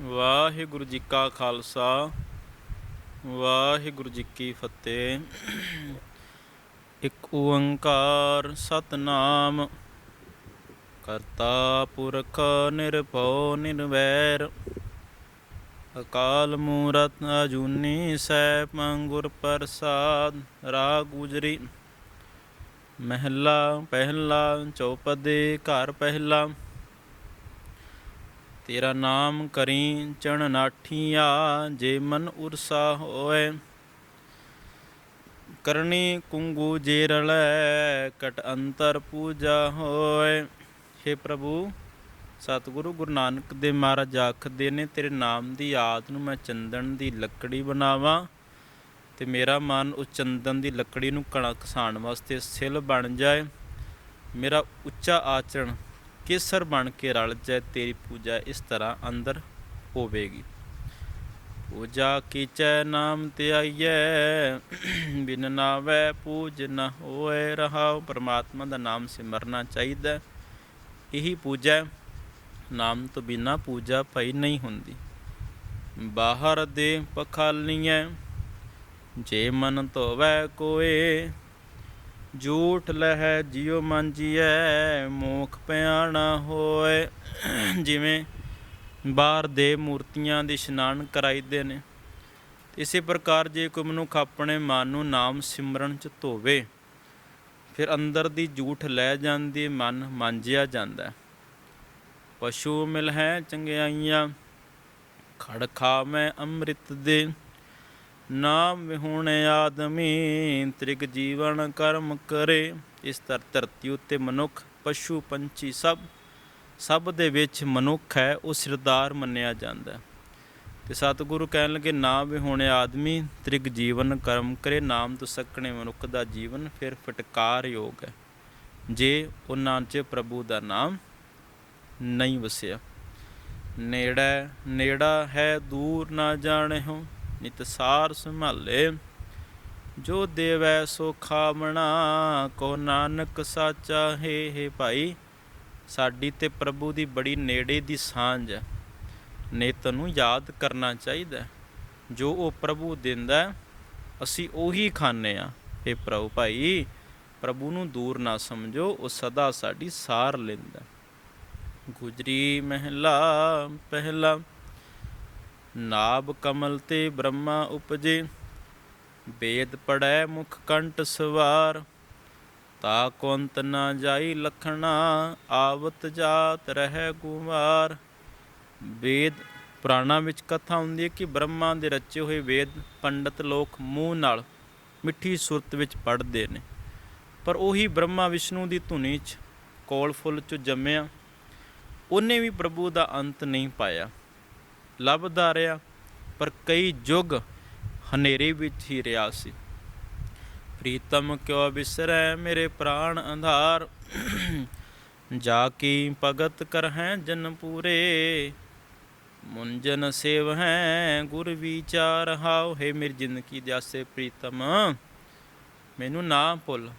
ਵਾਹਿਗੁਰੂ ਜੀ ਕਾ ਖਾਲਸਾ, ਵਾਹਿਗੁਰੂ ਜੀ ਕੀ ਫਤਿਹ। ਇੱਕ ਓੰਕਾਰ ਸਤਨਾਮ, ਕਰਤਾ ਪੁਰਖ ਨਿਰਭਉ ਨਿਰਵੈਰ। ਅਕਾਲ ਮੂਰਤ ਅਜੂਨੀ ਸੈਭੰ ਗੁਰ ਪ੍ਰਸਾਦ, ਰਾਗ ਗੁਜਰੀ ਮਹਿਲਾ ਪਹਿਲਾ, ਚੌਪਦੇ ਘਰ ਪਹਿਲਾ। ਤੇਰਾ ਨਾਮ ਕਰੀ ਚਣ ਨਾਠੀਆ, ਜੇ ਮਨ ਉਰਸਾ ਹੋਏ ਕਰਨੀ ਕੁੰਗੂ ਜੇ ਰਲੈ, ਕਟ ਅੰਤਰ ਪੂਜਾ ਹੋਏ हे ਪ੍ਰਭੂ, ਸਤਿਗੁਰੂ ਗੁਰੂ ਨਾਨਕ ਦੇ ਮਹਾਰਾਜ ਆਖਦੇ ਨੇ, ਤੇਰੇ ਨਾਮ ਦੀ ਯਾਦ ਨੂੰ ਮੈਂ ਚੰਦਨ ਦੀ ਲੱਕੜੀ ਬਣਾਵਾਂ ਤੇ ਮੇਰਾ ਮਨ ਉਸ ਚੰਦਨ ਦੀ ਲੱਕੜੀ ਨੂੰ ਕਣਕ ਘਸਾਣ ਵਾਸਤੇ ਸਿਲ ਬਣ ਜਾਏ। ਮੇਰਾ ਉੱਚਾ ਆਚਰਣ ਕੇਸਰ ਬਣ ਕੇ ਰਲ ਜਾਏ, ਤੇਰੀ ਪੂਜਾ ਇਸ ਤਰ੍ਹਾਂ ਅੰਦਰ ਹੋਵੇਗੀ। ਪੂਜਾ ਕੀਚੈ ਨਾਮ ਤੇ ਆਈਐ ਬਿਨ ਨਾਵੈ ਪੂਜ ਨ ਹੋਏ ਰਹਾਉ। ਪਰਮਾਤਮਾ ਦਾ ਨਾਮ ਸਿਮਰਨਾ ਚਾਹੀਦਾ ਇਹੀ ਪੂਜਾ ਨਾਮ ਤੋਂ ਬਿਨਾ ਪੂਜਾ ਭਈ ਨਹੀਂ ਹੁੰਦੀ। ਬਾਹਰ ਦੇ ਪਖਾਲੀਐ, ਜੇ ਮਨ ਧੋਵੈ ਕੋਏ ਜੂਠ ਲਹਿ ਜਿਉ ਮੰਜੀਐ ਮੋਖ ਪਿਆਣਾ ਹੋਏ। ਜਿਵੇਂ ਬਾਹਰ ਦੇ ਮੂਰਤੀਆਂ ਦੇ ਇਸ਼ਨਾਨ ਕਰਾਈਦੇ ਨੇ, ਇਸੇ ਪ੍ਰਕਾਰ ਜੇ ਕੋਈ ਮਨੁੱਖ ਆਪਣੇ ਮਨ ਨੂੰ ਨਾਮ ਸਿਮਰਨ ਚ ਧੋਵੇ, ਫਿਰ ਅੰਦਰ ਦੀ ਝੂਠ ਲੈ ਜਾਂਦੀ ਮਨ ਮੰਜਿਆ ਜਾਂਦਾ ਪਸ਼ੂ ਮਿਲ ਹੈ ਚੰਗਿਆਈਆਂ ਖੜ ਖਾ ਮੈਂ ਅੰਮ੍ਰਿਤ ਦੇ। ਨਾਮ ਵਿਹੁਣ ਆਦਮੀ, ਤ੍ਰਿਗ ਜੀਵਨ ਕਰਮ ਕਰੇ। ਇਸ ਧਰ ਧਰਤੀ ਉੱਤੇ ਮਨੁੱਖ, ਪਸ਼ੂ, ਪੰਛੀ ਸਭ ਸਭ ਦੇ ਵਿੱਚ ਮਨੁੱਖ ਹੈ, ਉਹ ਸਿਰਦਾਰ ਮੰਨਿਆ ਜਾਂਦਾ ਹੈ। ਤੇ ਸਤਿਗੁਰੂ ਕਹਿਣ ਲੱਗੇ ਨਾ ਵਿਹੁਣ ਆਦਮੀ, ਤ੍ਰਿਗ ਜੀਵਨ ਕਰਮ ਕਰੇ। ਨਾਮ ਤੋਂ ਸਕਣੇ ਮਨੁੱਖ ਦਾ ਜੀਵਨ ਫਿਰ ਫਟਕਾਰ ਯੋਗ ਹੈ। ਜੇ ਉਹਨਾਂ 'ਚ ਪ੍ਰਭੂ ਦਾ ਨਾਮ ਨਹੀਂ ਵਸਿਆ। ਨੇੜਾ ਨੇੜਾ ਹੈ, ਦੂਰ ਨਾ ਜਾਣਿਓ। ਨਿਤਸਾਰ ਸੰਭਾਲੇ। ਜੋ ਦੇਵੈ ਸੋ ਖਾਵਣਾ ਕੋ ਨਾਨਕ ਸਾਚਾ, ਹੈ ਹੈ ਭਾਈ, ਸਾਡੀ ਤੇ ਪ੍ਰਭੂ ਦੀ ਬੜੀ ਨੇੜੇ ਦੀ ਸਾਂਝ ਹੈ। ਨਿਤ ਨੂੰ ਯਾਦ ਕਰਨਾ ਚਾਹੀਦਾ ਜੋ ਉਹ ਪ੍ਰਭੂ ਦਿੰਦਾ ਅਸੀਂ ਉਹੀ ਖਾਂਦੇ ਆ ਇਹ ਪ੍ਰਭੂ ਭਾਈ, ਪ੍ਰਭੂ ਨੂੰ ਦੂਰ ਨਾ ਸਮਝੋ, ਉਹ ਸਦਾ ਸਾਡੀ ਸਾਰ ਲੈਂਦਾ ਗੁਜਰੀ ਮਹਿਲਾ, ਪਹਿਲਾ ਨਾਭ ਕਮਲ ਤੇ ਬ੍ਰਹਮਾ ਉਪਜੇ ਵੇਦ ਪੜੈ ਮੁਖ ਕੰਟ ਸਵਾਰ। ਤਾ ਕੁੰਤ ਨਾ ਜਾਈ ਲਖਣਾ, ਆਵਤ ਜਾਤ ਰਹਿ ਗੁਵਾਰ ਵੇਦ ਪੁਰਾਣਾ ਵਿੱਚ ਕਥਾ ਹੁੰਦੀ ਹੈ ਕਿ ਬ੍ਰਹਮਾ ਦੇ ਰਚੇ ਹੋਏ ਵੇਦ ਪੰਡਤ ਲੋਕ ਮੂੰਹ ਨਾਲ ਮਿੱਠੀ ਸੁਰਤ ਵਿੱਚ ਪੜ੍ਹਦੇ ਨੇ। ਪਰ ਉਹੀ ਬ੍ਰਹਮਾ ਵਿਸ਼ਨੂੰ ਦੀ ਧੁਨੀ 'ਚ ਕੋਲ ਫੁੱਲ 'ਚ ਜੰਮਿਆ, ਉਹਨੇ ਵੀ ਪ੍ਰਭੂ ਦਾ ਅੰਤ ਨਹੀਂ ਪਾਇਆ। ਲੱਭਦਾ ਰਿਹਾ, ਪਰ ਕਈ ਯੁੱਗ ਹਨੇਰੇ ਵਿੱਚ ਹੀ ਰਿਹਾ ਸੀ। ਪ੍ਰੀਤਮ, ਕਿਉ ਬਿਸਰੈ ਮੇਰੇ ਪ੍ਰਾਣ ਅੰਧਾਰ? ਜਾ ਕੀ ਭਗਤ ਕਰਹਿ ਜਨ ਪੂਰੇ? ਮੁੰਜਨ ਸੇਵ ਹੈ ਗੁਰ ਵਿਚਾਰ। ਹਾਉ ਹੈ ਮੇਰੀ ਜ਼ਿੰਦਗੀ ਦੇ ਆਸੇ ਪ੍ਰੀਤਮ, ਮੈਨੂੰ ਨਾ ਭੁੱਲ।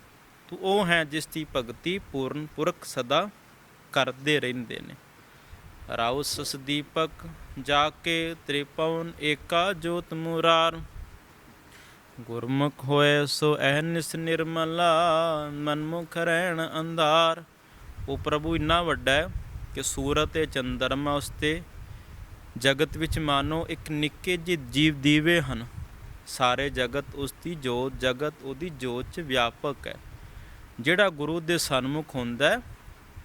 ਤੂੰ ਉਹ ਹੈ ਜਿਸ ਦੀ ਭਗਤੀ ਪੂਰਨ ਪੁਰਖ ਸਦਾ ਕਰਦੇ ਰਹਿੰਦੇ ਨੇ। ਰਾਉ ਸਸ ਦੀਪਕ ਜਾ ਕੇ ਤ੍ਰਿਪਵਨ ਏਕਾ ਜੋਤ ਮੁਰਾਰ। ਗੁਰਮੁਖ ਹੋਏ ਸੋ ਅਹਨਿਸ ਨਿਰਮਲਾ, ਮਨਮੁਖ ਰਹਿਣ ਅੰਧਾਰ। ਉਹ ਪ੍ਰਭੂ ਇੰਨਾ ਵੱਡਾ ਹੈ ਕਿ ਸੂਰਤ ਤੇ ਚੰਦਰਮਾ ਉਸਤੇ ਜਗਤ ਵਿੱਚ ਮਾਨੋ ਇੱਕ ਨਿੱਕੇ ਜਿਹੇ ਜੀਵ ਦੀਵੇ ਹਨ। ਸਾਰੇ ਜਗਤ ਉਸ ਦੀ ਜੋਤ, ਜਗਤ ਉਹਦੀ ਜੋਤ 'ਚ ਵਿਆਪਕ ਹੈ। ਜਿਹੜਾ ਗੁਰੂ ਦੇ ਸਨਮੁਖ ਹੁੰਦਾ ਹੈ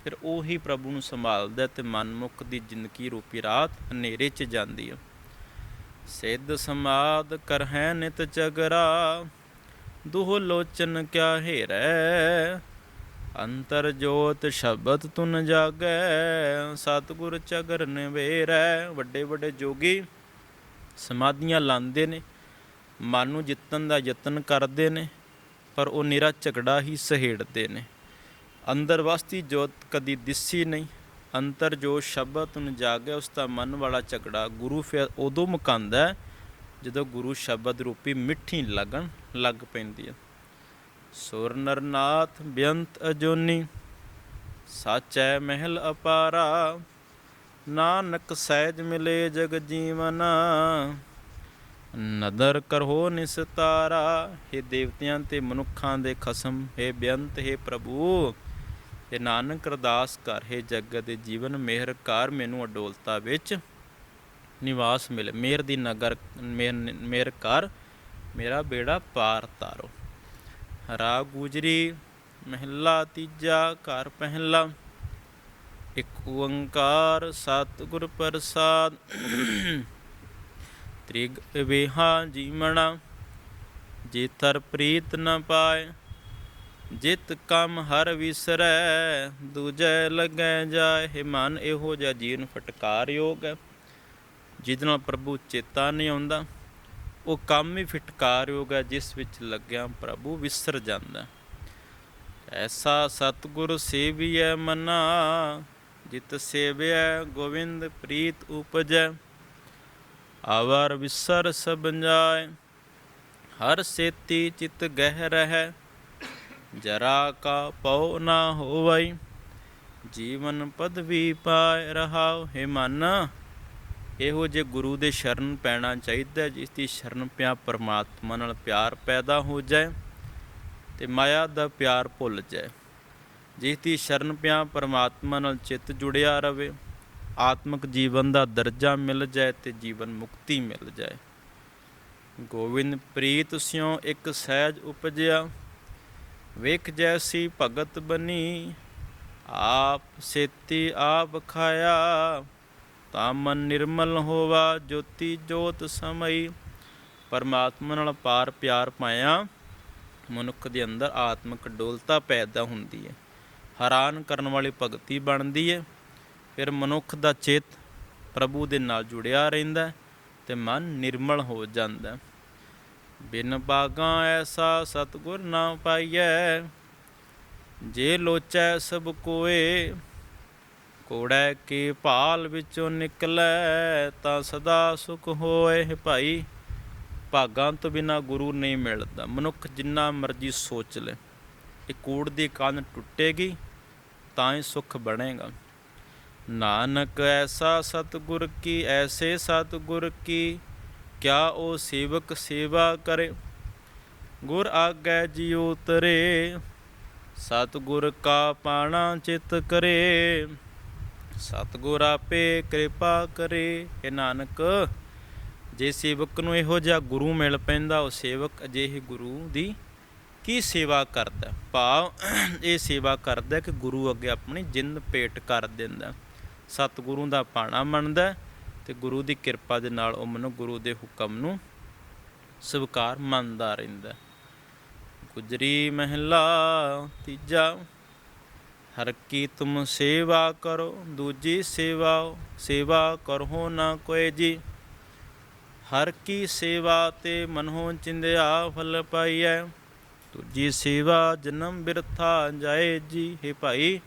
ਫਿਰ ਉਹੀ ਪ੍ਰਭੂ ਨੂੰ ਸੰਭਾਲਦਾ ਹੈ ਤੇ ਮਨਮੁਖ ਦੀ ਜ਼ਿੰਦਗੀ ਰੂਪੀ ਰਾਤ ਹਨੇਰੇ 'ਚ ਜਾਂਦੀ ਹੈ ਸਿੱਧ ਸਮਾਦ ਕਰਹਿ ਨਿਤ ਚਗਰਾ ਦੁਹ ਲੋਚਨ ਕਿਆ ਹੇਰੈ? ਅੰਤਰ ਜੋਤ ਸ਼ਬਦ ਤੁਨ ਜਾਗੈ, ਸਤਿਗੁਰ ਚਗਰ ਨਿਵੇਰੈ। ਵੱਡੇ ਵੱਡੇ ਜੋਗੀ ਸਮਾਧੀਆਂ ਲਾਉਂਦੇ ਨੇ, ਮਨ ਨੂੰ ਜਿੱਤਣ ਦਾ ਯਤਨ ਕਰਦੇ ਨੇ, ਪਰ ਉਹ ਨਿਰਾ ਝਗੜਾ ਹੀ ਸਹੇੜਦੇ ਨੇ। ਅੰਦਰ ਵਸਤੀ ਜੋਤ ਕਦੀ ਦਿਸੀ ਨਹੀਂ ਅੰਤਰ ਜੋ ਸ਼ਬਦ ਤੁਨ ਜਾਗੈ ਉਸ ਦਾ ਮਨ ਵਾਲਾ ਝਗੜਾ ਗੁਰੂ ਫਿਰ ਉਦੋਂ ਮੁਕਾਂਦਾ ਹੈ ਜਦੋਂ ਗੁਰੂ ਸ਼ਬਦ ਰੂਪੀ ਮਿੱਠੀ ਲੱਗਣ ਲੱਗ ਪੈਂਦੀ ਹੈ ਸੁਰ ਨਰਨਾਥ ਬੇਅੰਤ ਅਜੋਨੀ ਸਾਚੈ ਮਹਿਲ ਅਪਾਰਾ ਨਾਨਕ ਸਹਿਜ ਮਿਲੇ ਜਗ ਜੀਵਨ ਨਦਰ ਕਰੋ ਨਿਸਤਾਰਾ हे ਦੇਵਤਿਆਂ ਤੇ ਮਨੁੱਖਾਂ ਦੇ ਖਸਮ हे ਬੇਅੰਤ हे ਪ੍ਰਭੂ ਤੇ ਨਾਨਕ ਅਰਦਾਸ ਕਰ हे ਜਗਤ ਦੇ ਜੀਵਨ, ਮਿਹਰ ਕਰ, ਮੈਨੂੰ ਅਡੋਲਤਾ ਵਿੱਚ ਨਿਵਾਸ ਮਿਲੇ। ਮਿਹਰ ਦੀ ਨਗਰ ਮੇਰ ਮਿਹਰ ਕਰ, ਮੇਰਾ ਬੇੜਾ ਪਾਰ ਤਾਰੋ। ਰਾ ਗੁਜਰੀ, ਮਹਿਲਾ ਤੀਜਾ, ਘਰ ਪਹਿਲਾ। ਇੱਕ ਓੰਕਾਰ, ਸਤਿਗੁਰ ਪ੍ਰਸਾਦ। ਤ੍ਰਿਗ ਵੇਹਾ ਜੀਵਣਾ ਜੇਤਰ ਪ੍ਰੀਤ ਨ ਪਾਏ। ਜਿਤ ਕਮ ਹਰ ਵਿਸਰੈ, ਦੂਜੈ ਲੱਗੈ ਜਾਏ ਮਨ, ਇਹੋ ਜਿਹਾ ਜੀਵਨ ਫਟਕਾਰ ਯੋਗ ਹੈ। ਜਿਹਦੇ ਨਾਲ ਪ੍ਰਭੂ ਚੇਤਾ ਨਹੀਂ ਆਉਂਦਾ, ਉਹ ਕੰਮ ਹੀ ਫਟਕਾਰ ਯੋਗ ਹੈ, ਜਿਸ ਵਿੱਚ ਲੱਗਿਆ ਪ੍ਰਭੂ ਵਿਸਰ ਜਾਂਦਾ। ਐਸਾ ਸਤਿਗੁਰ ਸੇਵੀਐ ਮਨਾ, ਜਿਤ ਸੇਵਿਐ ਗੋਵਿੰਦ ਪ੍ਰੀਤ ਉਪਜੈ। ਆਵਰ ਵਿਸਰ ਸਭ ਜਾਏ, ਹਰ ਸੇਤੀ ਚਿਤ ਗਹਿ ਰਹਿ। ਜਰਾ ਕਾ ਪਉ ਨਾ ਹੋਵਈ, ਜੀਵਨ ਪਦਵੀ ਪਾਇ ਰਹਾਉ ਹੈ ਮਨ। ਇਹੋ ਜੇ ਗੁਰੂ ਦੇ ਸ਼ਰਨ ਪੈਣਾ ਚਾਹੀਦਾ, ਜਿਸ ਦੀ ਸ਼ਰਨ ਪਿਆ ਪਰਮਾਤਮਾ ਨਾਲ ਪਿਆਰ ਪੈਦਾ ਹੋ ਜਾਏ ਤੇ ਮਾਇਆ ਦਾ ਪਿਆਰ ਭੁੱਲ ਜਾਏ। ਜਿਸ ਦੀ ਸ਼ਰਨ ਪਿਆ ਪਰਮਾਤਮਾ ਨਾਲ ਚਿੱਤ ਜੁੜਿਆ ਰਵੇ, ਆਤਮਿਕ ਜੀਵਨ ਦਾ ਦਰਜਾ ਮਿਲ ਜਾਏ ਤੇ ਜੀਵਨ ਮੁਕਤੀ ਮਿਲ ਜਾਏ। ਗੋਬਿੰਦ ਪ੍ਰੀਤ ਸਿਉ ਇੱਕ ਸਹਿਜ ਉਪਜਿਆ ਵੇਖ ਜੈਸੀ ਭਗਤ ਬਨੀ, ਆਪ ਸੇਤੀ ਆਪ ਖਾਇਆ। ਤਾਂ ਮਨ ਨਿਰਮਲ ਹੋਵਾ, ਜੋਤੀ ਜੋਤ ਸਮਈ। ਪਰਮਾਤਮਾ ਨਾਲ ਪਾਰ ਪਿਆਰ ਪਾਇਆ, ਮਨੁੱਖ ਦੇ ਅੰਦਰ ਆਤਮਿਕ ਡੋਲਤਾ ਪੈਦਾ ਹੁੰਦੀ ਹੈ ਹੈਰਾਨ ਕਰਨ ਵਾਲੀ ਭਗਤੀ ਬਣਦੀ ਹੈ ਫਿਰ ਮਨੁੱਖ ਦਾ ਚੇਤ ਪ੍ਰਭੂ ਦੇ ਨਾਲ ਜੁੜਿਆ ਰਹਿੰਦਾ ਹੈ ਤੇ ਮਨ ਨਿਰਮਲ ਹੋ ਜਾਂਦਾ ਬਿਨ ਬਾਗਾਂ ਐਸਾ ਸਤਗੁਰ ਨਾ ਪਾਈਐ, ਜੇ ਲੋਚੈ ਸਭ ਕੋਏ, ਕੋੜੈ ਕੇ ਭਾਲ ਵਿੱਚੋਂ ਨਿਕਲੈ, ਤਾਂ ਸਦਾ ਸੁਖ ਹੋਏ ਭਾਈ। ਭਾਗਾਂ ਤੋਂ ਬਿਨਾ ਗੁਰੂ ਨਹੀਂ ਮਿਲਦਾ, ਮਨੁੱਖ ਜਿੰਨਾ ਮਰਜ਼ੀ ਸੋਚ ਲੈ। ਇਹ ਕੂੜ ਦੀ ਕੰਨ ਟੁੱਟੇਗੀ, ਤਾਂ ਹੀ ਸੁਖ ਬਣੇਗਾ। ਨਾਨਕ ਐਸਾ ਸਤਿਗੁਰ ਕੀ, ਐਸੇ ਸਤਿਗੁਰ ਕੀ ਕਿਆ ਉਹ ਸੇਵਕ ਸੇਵਾ ਕਰੇ? ਗੁਰ ਆਗੈ ਜਿਉ ਤਰੇ, ਸਤਿਗੁਰ ਕਾ ਪਾਣਾ ਚਿਤ ਕਰੇ। ਸਤਿਗੁਰ ਆਪੇ ਕਿਰਪਾ ਕਰੇ। ਇਹ ਨਾਨਕ, ਜੇ ਸੇਵਕ ਨੂੰ ਇਹੋ ਜਿਹਾ ਗੁਰੂ ਮਿਲ ਪੈਂਦਾ, ਉਹ ਸੇਵਕ ਅਜਿਹੇ ਗੁਰੂ ਦੀ ਕੀ ਸੇਵਾ ਕਰਦਾ? ਭਾਵ ਇਹ ਸੇਵਾ ਕਰਦਾ ਕਿ ਗੁਰੂ ਅੱਗੇ ਆਪਣੀ ਜਿੰਦ ਭੇਟ ਕਰ ਦਿੰਦਾ। ਸਤਿਗੁਰੂ ਦਾ ਪਾਣਾ ਮੰਨਦਾ ਤੇ ਗੁਰੂ ਦੀ ਕਿਰਪਾ ਦੇ ਨਾਲ ਉਹ ਮਨੁ ਗੁਰੂ ਦੇ ਹੁਕਮ ਨੂੰ ਸਵੀਕਾਰ ਮੰਨਦਾ ਰਹਿੰਦਾ। ਗੁਜਰੀ ਮਹਿਲਾ, ਤੀਜਾ, ਹਰ ਕੀ ਤੁਮ ਸੇਵਾ ਕਰੋ, ਦੂਜੀ ਸੇਵਾ ਸੇਵਾ ਕਰੋ ਨਾ ਕੋਈ ਜੀ। ਹਰ ਕੀ ਸੇਵਾ ਤੇ ਮਨਹੁ ਚਿੰਦਿਆ ਫਲ ਪਾਈਐ, ਦੂਜੀ ਸੇਵਾ ਜਨਮ ਬਿਰਥਾ ਜਾਏ ਜੀ। ਹੈ ਭਾਈ,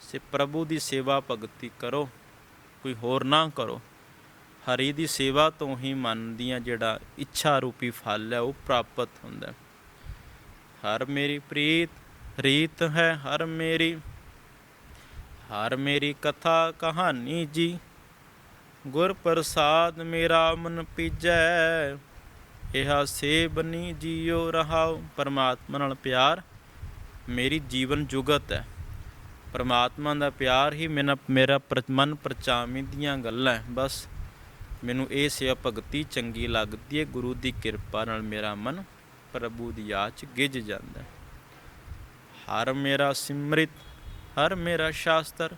ਸੇ ਪ੍ਰਭੂ ਦੀ ਸੇਵਾ ਭਗਤੀ ਕਰੋ, ਕੋਈ ਹੋਰ ਨਾ ਕਰੋ। ਹਰੀ ਦੀ ਸੇਵਾ ਤੋਂ ਹੀ ਮਨ ਦੀਆਂ ਜਿਹੜਾ ਇੱਛਾ ਰੂਪੀ ਫਲ ਹੈ, ਉਹ ਪ੍ਰਾਪਤ ਹੁੰਦਾ ਹਰ ਮੇਰੀ ਪ੍ਰੀਤ ਰੀਤ ਹੈ ਹਰ ਮੇਰੀ। ਹਰ ਮੇਰੀ ਕਥਾ ਕਹਾਣੀ ਜੀ। ਗੁਰ ਪ੍ਰਸਾਦ ਮੇਰਾ ਮਨ ਪੀਜੈ। ਇਹਾ ਸੇਬਨੀ ਜੀਉ ਰਹਾਉ। ਪਰਮਾਤਮਾ ਨਾਲ ਪਿਆਰ ਮੇਰੀ ਜੀਵਨ ਜੁਗਤ ਹੈ। ਪਰਮਾਤਮਾ ਦਾ ਪਿਆਰ ਹੀ ਮੇਰਾ ਮੇਰਾ ਪ੍ਰ- ਮਨ ਪਰਚਾਮੀ ਦੀਆਂ ਗੱਲਾਂ ਹੈ। ਬਸ ਮੈਨੂੰ ਇਹ ਸੇਵਾ ਭਗਤੀ ਚੰਗੀ ਲੱਗਦੀ ਹੈ, ਗੁਰੂ ਦੀ ਕਿਰਪਾ ਨਾਲ ਮੇਰਾ ਮਨ ਪ੍ਰਭੂ ਦੀ ਯਾਦ ਚ ਗਿੱਜ ਜਾਂਦਾ ਹੈ। ਹਰ ਮੇਰਾ ਸਿਮਰਿਤ, ਹਰ ਮੇਰਾ ਸ਼ਾਸਤਰ,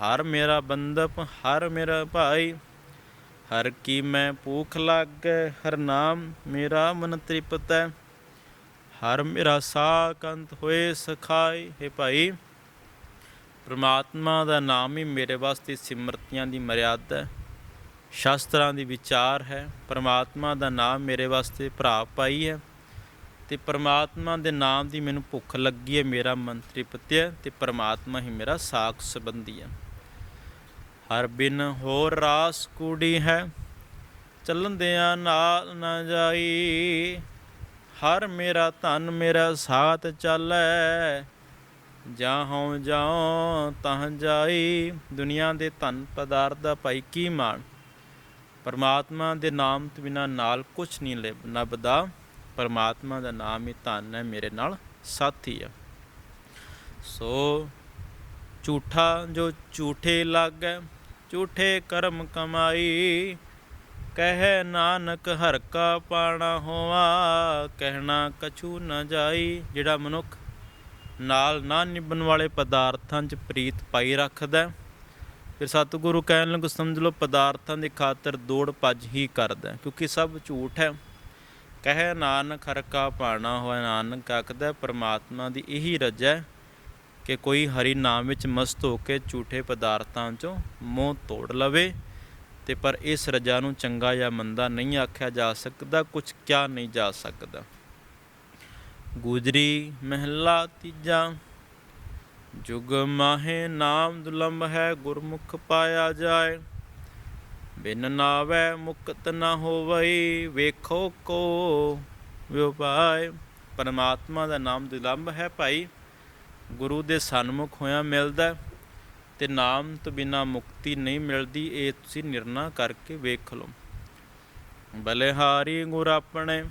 ਹਰ ਮੇਰਾ ਬੰਦਪ ਹਰ ਮੇਰਾ ਭਾਈ, ਹਰ ਕੀ ਮੈਂ ਭੂਖ ਲਾਗੈ, ਹਰ ਨਾਮ ਮੇਰਾ ਮਨ ਤ੍ਰਿਪਤ ਹੈ ਹਰ ਮੇਰਾ ਸਾਕੰਤ ਹੋਏ ਸਖਾਈ ਹੈ ਭਾਈ, ਪ੍ਰਮਾਤਮਾ ਦਾ ਨਾਮ ਹੀ ਮੇਰੇ ਵਾਸਤੇ ਸਿਮਰਤੀਆਂ ਦੀ ਮਰਿਆਦਾ ਹੈ। ਸ਼ਾਸਤਰਾਂ ਦੀ ਵਿਚਾਰ ਹੈ, ਪਰਮਾਤਮਾ ਦਾ ਨਾਮ ਮੇਰੇ ਵਾਸਤੇ ਭਰਾ ਪਾਈ ਹੈ ਤੇ ਪਰਮਾਤਮਾ ਦੇ ਨਾਮ ਦੀ ਮੈਨੂੰ ਭੁੱਖ ਲੱਗੀ ਹੈ, ਮੇਰਾ ਮਨ ਤ੍ਰਿਪਤ ਹੈ ਤੇ ਪ੍ਰਮਾਤਮਾ ਹੀ ਮੇਰਾ ਸਾਖ ਸੰਬੰਧੀ ਹੈ। ਹਰ ਬਿਨ ਹੋਰ ਰਾਸ ਕੂੜੀ ਹੈ ਚੱਲੰਦਿਆਂ ਨਾਲ ਨਾ ਜਾਈ। ਹਰ ਮੇਰਾ ਧਨ ਮੇਰਾ ਸਾਥ ਚੱਲੈ ਜਾਂ ਹਉ ਜਾਉ ਤਹ ਜਾਈ। ਦੁਨੀਆ ਦੇ ਧਨ ਪਦਾਰਥ ਦਾ ਭਾਈ ਕੀ ਮਾਣ? ਪਰਮਾਤਮਾ ਦੇ ਨਾਮ ਤੋਂ ਬਿਨਾ ਨਾਲ ਕੁਝ ਨਹੀਂ ਲੱਭ- ਲੱਭਦਾ। ਪਰਮਾਤਮਾ ਦਾ ਨਾਮ ਹੀ ਧਨ ਹੈ, ਮੇਰੇ ਨਾਲ ਸਾਥੀ ਹੈ। ਸੋ ਝੂਠਾ ਜੋ ਝੂਠੇ ਲੱਗੈ, ਝੂਠੇ ਕਰਮ ਕਮਾਈ, ਕਹਿ ਨਾਨਕ ਹਰ ਕਾ ਪਾਣਾ ਹੋਵਾ ਕਹਿਣਾ ਕਛੂ ਨ ਜਾਈ। ਜਿਹੜਾ ਮਨੁੱਖ ਨਾਲ ਨਾ ਨਿਭਣ ਵਾਲੇ ਪਦਾਰਥਾਂ 'ਚ ਪ੍ਰੀਤ ਪਾਈ ਰੱਖਦਾ ਫਿਰ ਸਤਿਗੁਰੂ ਕਹਿਣ ਲੱਗ ਸਮਝ ਲਓ ਪਦਾਰਥਾਂ ਦੀ ਖਾਤਰ ਦੌੜ ਭੱਜ ਹੀ ਕਰਦਾ ਕਿਉਂਕਿ ਸਭ ਝੂਠ ਹੈ। ਕਹੈ ਨਾਨਕ ਹਰ ਕਾ ਪਾਣਾ ਹੋਇਆ ਨਾਨਕ ਆਖਦਾ ਹੈ, ਪ੍ਰਮਾਤਮਾ ਦੀ ਇਹੀ ਰਜਾ ਹੈ ਕਿ ਕੋਈ ਹਰੀ ਨਾਮ ਵਿੱਚ ਮਸਤ ਹੋ ਕੇ ਝੂਠੇ ਪਦਾਰਥਾਂ 'ਚੋਂ ਮੋਹ ਤੋੜ ਲਵੇ ਤੇ ਪਰ ਇਸ ਰਜਾ ਨੂੰ ਚੰਗਾ ਜਾਂ ਮੰਦਾ ਨਹੀਂ ਆਖਿਆ ਜਾ ਸਕਦਾ ਕੁਝ ਕਿਆ ਨਹੀਂ ਜਾ ਸਕਦਾ। ਗੁਜਰੀ ਮਹਿਲਾ ਤੀਜਾ ਜੁਗ ਮਾਹੇ ਨਾਮ ਦੁਲੰਭ ਹੈ, ਗੁਰਮੁਖ ਪਾਇਆ ਜਾਏ। ਬਿਨ ਨਾਵੇ ਮੁਕਤ ਨਾ ਹੋਵਈ, ਵੇਖੋ ਕੋ ਵਿਉਪਾਏ। ਪਰਮਾਤਮਾ ਦਾ ਨਾਮ ਦੁਲੰਭ ਹੈ ਭਾਈ, ਗੁਰੂ ਦੇ ਸਨਮੁਖ ਹੋਇਆ ਮਿਲਦਾ ਤੇ ਨਾਮ ਤੋਂ ਬਿਨਾ ਮੁਕਤੀ ਨਹੀਂ ਮਿਲਦੀ, ਇਹ ਤੁਸੀਂ ਨਿਰਣਾ ਕਰਕੇ ਵੇਖ ਲਓ। ਬਲਿਹਾਰੀ ਗੁਰ ਆਪਣੇ,